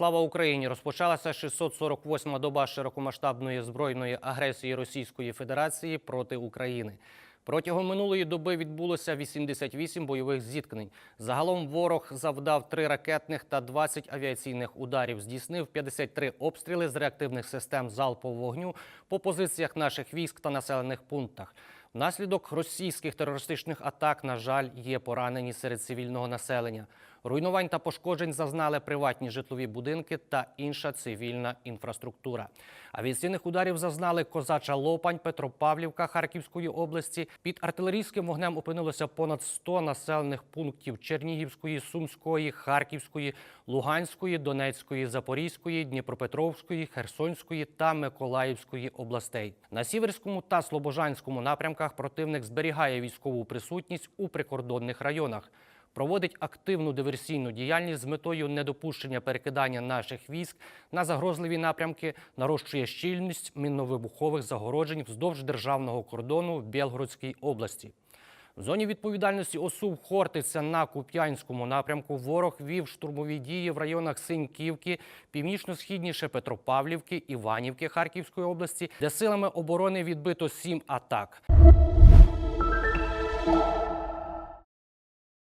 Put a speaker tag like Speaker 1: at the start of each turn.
Speaker 1: Слава Україні! Розпочалася 648-ма доба широкомасштабної збройної агресії Російської Федерації проти України. Протягом минулої доби відбулося 88 бойових зіткнень. Загалом ворог завдав 3 ракетних та 20 авіаційних ударів. Здійснив 53 обстріли з реактивних систем залпового вогню по позиціях наших військ та населених пунктах. Внаслідок російських терористичних атак, на жаль, є поранені серед цивільного населення. Руйнувань та пошкоджень зазнали приватні житлові будинки та інша цивільна інфраструктура. Авіаційних ударів зазнали Козача Лопань, Петропавлівка Харківської області. Під артилерійським вогнем опинилося понад 100 населених пунктів Чернігівської, Сумської, Харківської, Луганської, Донецької, Запорізької, Дніпропетровської, Херсонської та Миколаївської областей. На Сіверському та Слобожанському напрямках противник зберігає військову присутність у прикордонних районах проводить активну диверсійну діяльність з метою недопущення перекидання наших військ на загрозливі напрямки, нарощує щільність мінно-вибухових загороджень вздовж державного кордону в Білгородській області. В зоні відповідальності ОСУ Хортиця на Куп'янському напрямку ворог вів штурмові дії в районах Синьківки, північно-східніше Петропавлівки, Іванівки Харківської області, де силами оборони відбито сім атак.